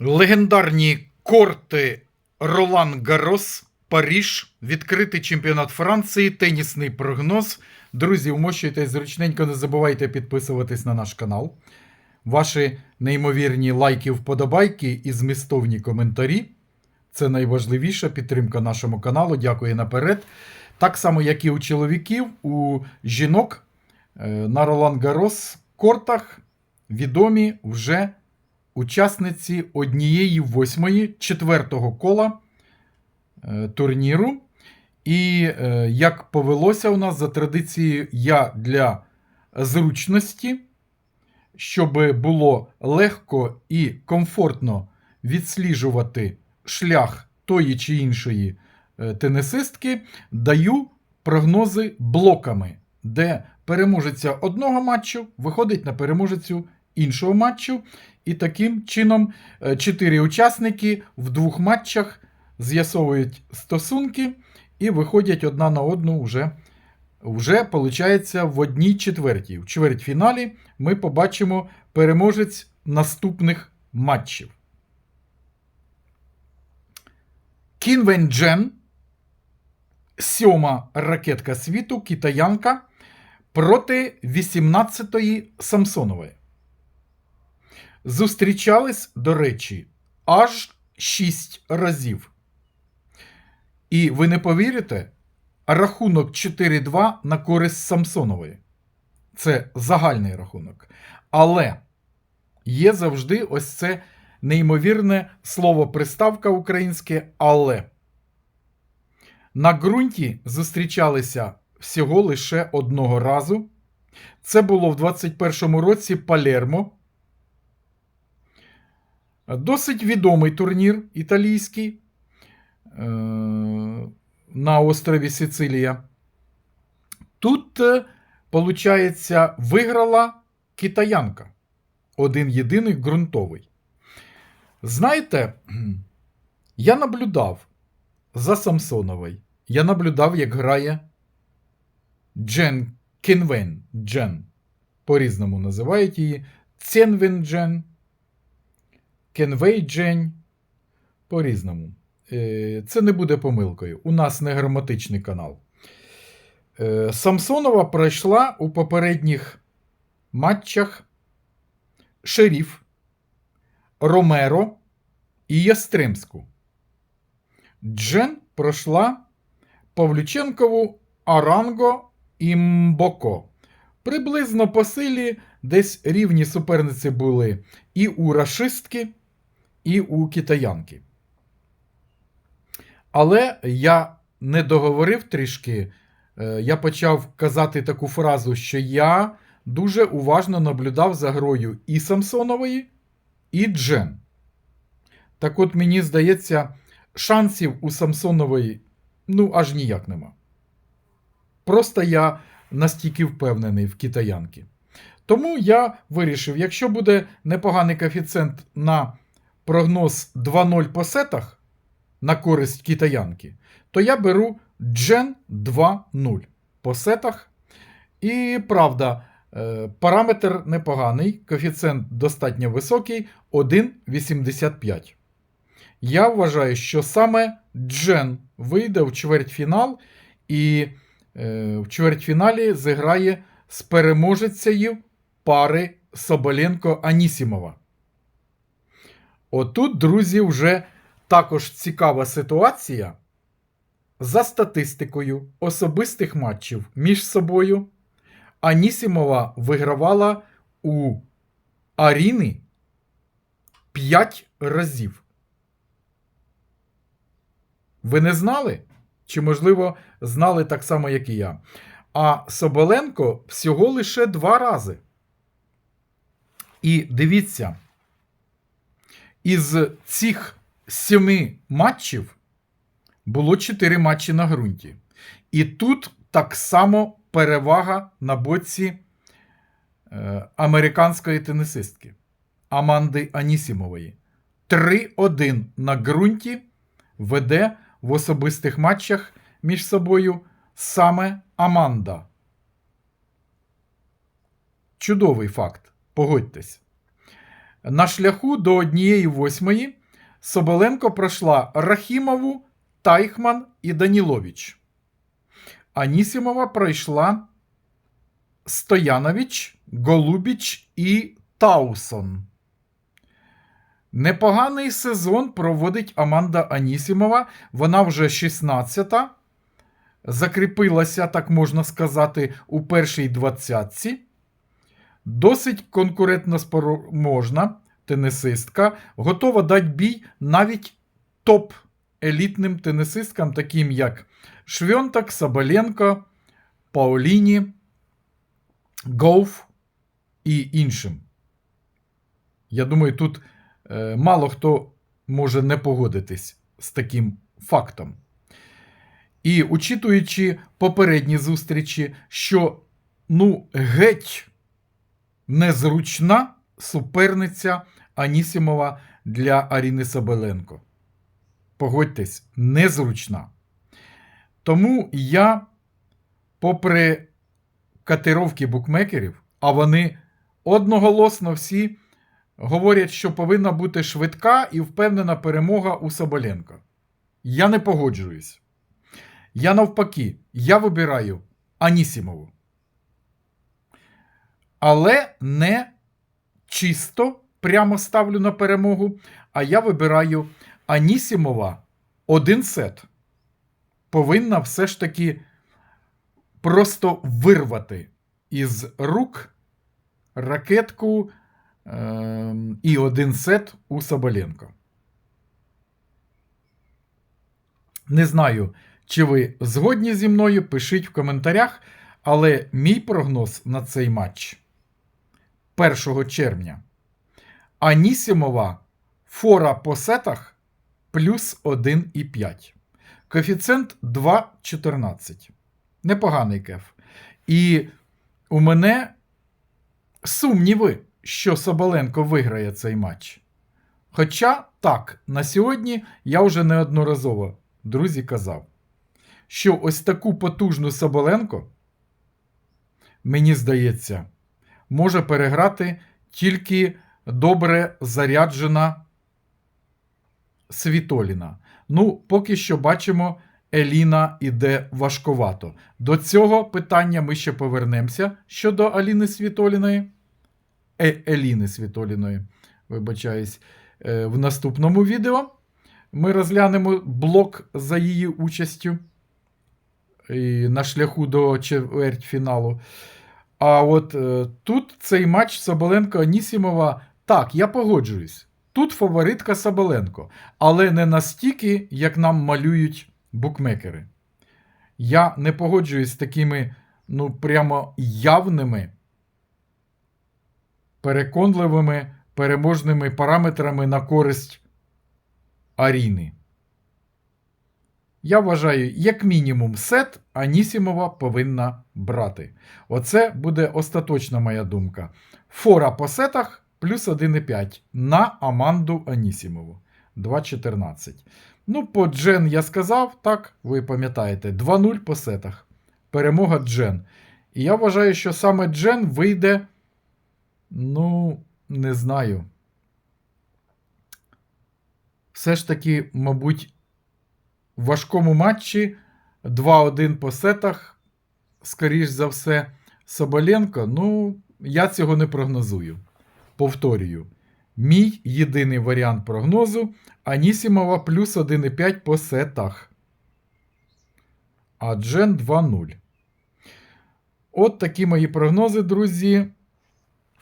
Легендарні корти Ролан Гарос, Паріж, відкритий чемпіонат Франції, тенісний прогноз. Друзі, вмощуйтесь зручненько, не забувайте підписуватись на наш канал. Ваші неймовірні лайки, вподобайки і змістовні коментарі. Це найважливіша підтримка нашому каналу. Дякую наперед. Так само, як і у чоловіків, у жінок е, на Ролан Гарос кортах відомі вже учасниці однієї восьмої четвертого кола е, турніру. І е, як повелося у нас за традицією, я для зручності, щоб було легко і комфортно відсліджувати шлях тої чи іншої е, тенісистки, даю прогнози блоками, де переможеця одного матчу виходить на переможецю іншого матчу. І таким чином е, чотири учасники в двох матчах з'ясовують стосунки і виходять одна на одну вже, вже получається, в одній четвертій. В чвертьфіналі ми побачимо переможець наступних матчів. Кінвен Джен, сьома ракетка світу, китаянка проти 18-ї Самсонової. Зустрічались, до речі, аж 6 разів. І ви не повірите, рахунок 4-2 на користь Самсонової. Це загальний рахунок. Але є завжди ось це неймовірне слово приставка українське але. На ґрунті зустрічалися всього лише одного разу. Це було в 21-му році Палермо. Досить відомий турнір італійський е, на острові Сицилія. Тут, виходить, виграла китаянка. Один єдиний ґрунтовий. Знаєте, я наблюдав за Самсоновою. Я наблюдав, як грає Джен Кінвен Джен. По-різному називають її. Ценвен Джен. Джень. По-різному. Е, Це не буде помилкою. У нас не граматичний канал. Е, Самсонова пройшла у попередніх матчах Шеріф, Ромеро і Ястремську. Джен пройшла Павлюченкову, Аранго і Мбоко. Приблизно по силі десь рівні суперниці були і у рашистки, і у китаянки. Але я не договорив трішки. е, Я почав казати таку фразу, що я дуже уважно наблюдав за грою і Самсонової, і Джен. Так от мені здається, шансів у Самсонової ну аж ніяк нема. Просто я настільки впевнений в китаянки. Тому я вирішив, якщо буде непоганий коефіцієнт на прогноз 2-0 по сетах на користь китаянки, то я беру Джен 2-0 по сетах. І правда, е, параметр непоганий, коефіцієнт достатньо високий 1,85. Я вважаю, що саме Джен вийде в чвертьфінал і е, в чвертьфіналі зіграє з переможецею пари Соболенко-Анісімова. Отут, друзі, вже також цікава ситуація. За статистикою особистих матчів між собою Анісімова вигравала у Аріни 5 разів. Ви не знали? Чи, можливо, знали так само, як і я. А Соболенко всього лише два рази. І дивіться, із цих семи матчів було чотири матчі на ґрунті. І тут так само перевага на боці е, американської тенісистки Аманди Анісімової. 3-1 на ґрунті веде в особистих матчах між собою саме Аманда. Чудовий факт, погодьтесь. На шляху до однієї восьмої Соболенко пройшла Рахімову, Тайхман і Данілович. Анісімова пройшла Стоянович, Голубіч і Таусон. Непоганий сезон проводить Аманда Анісімова. Вона вже 16-та. Закріпилася, так можна сказати, у першій двадцятці. Досить конкурентно спроможна тенісистка, готова дати бій навіть топ-елітним тенісисткам, таким як Швьонтак, Сабаленко, Пауліні, Гоуф і іншим. Я думаю, тут е, мало хто може не погодитись з таким фактом. І учитуючи попередні зустрічі, що ну геть незручна суперниця Анісімова для Аріни Соболенко. Погодьтесь, незручна. Тому я, попри катировки букмекерів, а вони одноголосно всі говорять, що повинна бути швидка і впевнена перемога у Соболенко. Я не погоджуюсь. Я навпаки, я вибираю Анісімову. Але не чисто прямо ставлю на перемогу, а я вибираю Анісімова один сет. Повинна все ж таки просто вирвати із рук ракетку е- і один сет у Соболенко. Не знаю, чи ви згодні зі мною, пишіть в коментарях, але мій прогноз на цей матч 1 червня. Анісімова фора по сетах плюс 1,5. Коефіцієнт 2,14. Непоганий кеф. І у мене сумніви, що Соболенко виграє цей матч. Хоча так, на сьогодні я вже неодноразово, друзі, казав, що ось таку потужну Соболенко, мені здається, може переграти тільки добре заряджена Світоліна. Ну, поки що бачимо, Еліна іде важковато. До цього питання ми ще повернемося щодо Аліни Світоліної. Е, Еліни Світоліної, вибачаюсь, е, в наступному відео. Ми розглянемо блок за її участю і на шляху до чвертьфіналу. А от е, тут цей матч Соболенко Анісімова. Так, я погоджуюсь. Тут фаворитка Соболенко, але не настільки, як нам малюють букмекери. Я не погоджуюсь з такими, ну, прямо явними, переконливими переможними параметрами на користь Аріни. Я вважаю, як мінімум, сет Анісімова повинна брати. Оце буде остаточна моя думка. Фора по сетах плюс 1,5 на Аманду Анісімову 2,14. Ну, по Джен я сказав, так, ви пам'ятаєте, 2-0 по сетах. Перемога Джен. І я вважаю, що саме Джен вийде. Ну, не знаю. Все ж таки, мабуть, в важкому матчі 2-1 по сетах, скоріш за все, Соболенко. Ну, я цього не прогнозую. Повторюю. Мій єдиний варіант прогнозу Анісімова плюс 1,5 по сетах. А Джен 2-0. От такі мої прогнози, друзі.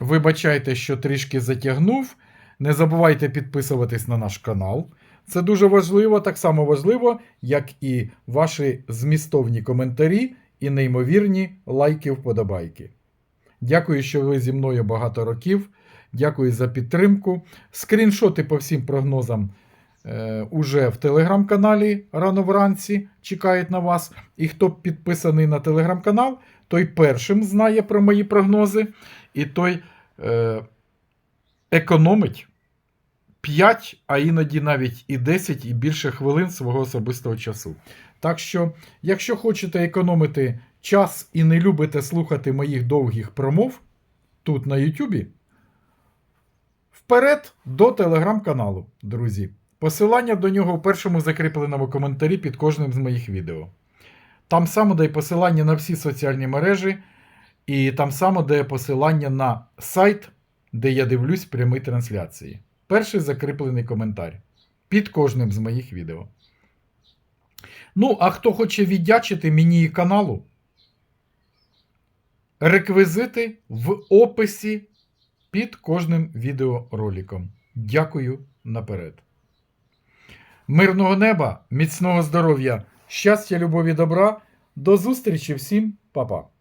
Вибачайте, що трішки затягнув. Не забувайте підписуватись на наш канал. Це дуже важливо, так само важливо, як і ваші змістовні коментарі і неймовірні лайки вподобайки. Дякую, що ви зі мною багато років. Дякую за підтримку. Скріншоти по всім прогнозам е, уже в телеграм-каналі рано вранці чекають на вас. І хто підписаний на телеграм-канал, той першим знає про мої прогнози, і той е, економить 5, а іноді навіть і 10 і більше хвилин свого особистого часу. Так що, якщо хочете економити час і не любите слухати моїх довгих промов тут на Ютубі, Вперед до телеграм-каналу, друзі. Посилання до нього в першому закріпленому коментарі під кожним з моїх відео. Там само дає посилання на всі соціальні мережі, і там само дає посилання на сайт, де я дивлюсь прямі трансляції. Перший закріплений коментар під кожним з моїх відео. Ну, а хто хоче віддячити мені і каналу, реквізити в описі під кожним відеороликом. Дякую наперед. Мирного неба, міцного здоров'я, щастя, любові, добра. До зустрічі всім, па-па.